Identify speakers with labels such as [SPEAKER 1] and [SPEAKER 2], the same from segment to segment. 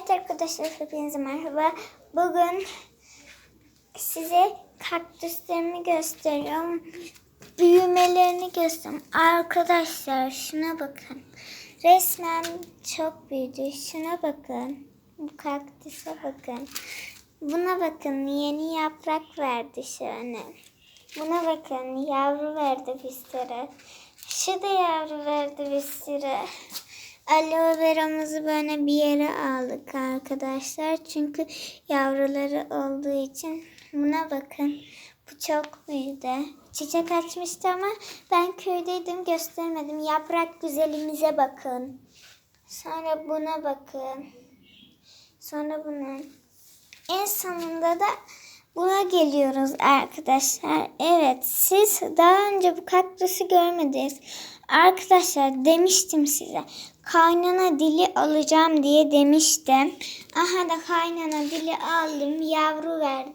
[SPEAKER 1] Evet arkadaşlar hepinize merhaba. Bugün size kaktüslerimi gösteriyorum. Büyümelerini gösteriyorum. Arkadaşlar şuna bakın. Resmen çok büyüdü. Şuna bakın. Bu kaktüse bakın. Buna bakın yeni yaprak verdi şöyle. Buna bakın yavru verdi bir sürü. Şu da yavru verdi bir sürü. Aloe veramızı böyle bir yere aldık arkadaşlar. Çünkü yavruları olduğu için. Buna bakın. Bu çok büyüdü. Çiçek açmıştı ama ben köydeydim göstermedim. Yaprak güzelimize bakın. Sonra buna bakın. Sonra buna. En sonunda da buna geliyoruz arkadaşlar. Evet siz daha önce bu kaktüsü görmediniz. Arkadaşlar demiştim size. Kaynana dili alacağım diye demiştim. Aha da kaynana dili aldım. Yavru verdi.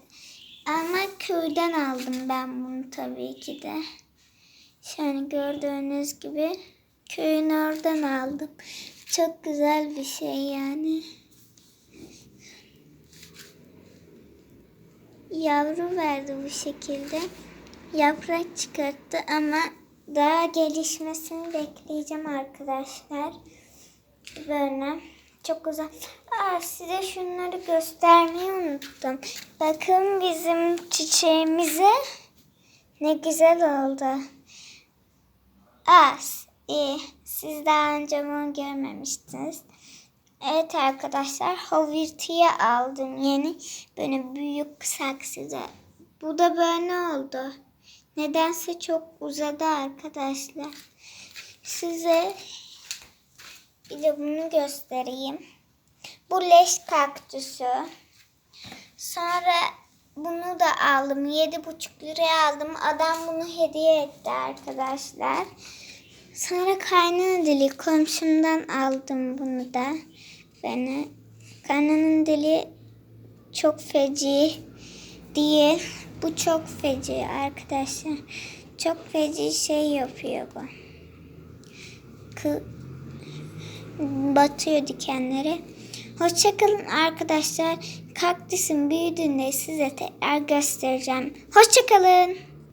[SPEAKER 1] Ama köyden aldım ben bunu tabii ki de. Şöyle gördüğünüz gibi köyün oradan aldım. Çok güzel bir şey yani. yavru verdi bu şekilde. Yaprak çıkarttı ama daha gelişmesini bekleyeceğim arkadaşlar. Böyle çok güzel. Aa, size şunları göstermeyi unuttum. Bakın bizim çiçeğimize ne güzel oldu. Aa, iyi. Siz daha önce bunu görmemiştiniz. Evet arkadaşlar Hovirti'ye aldım yeni böyle büyük saksıda. Bu da böyle oldu. Nedense çok uzadı arkadaşlar. Size bir de bunu göstereyim. Bu leş kaktüsü. Sonra bunu da aldım. Yedi buçuk liraya aldım. Adam bunu hediye etti arkadaşlar. Sonra kaynana dili komşumdan aldım bunu da. Beni kaynanın dili çok feci diye bu çok feci arkadaşlar. Çok feci şey yapıyor bu. Kı batıyor dikenleri. Hoşçakalın arkadaşlar. Kaktüsün büyüdüğünde size tekrar göstereceğim. Hoşçakalın.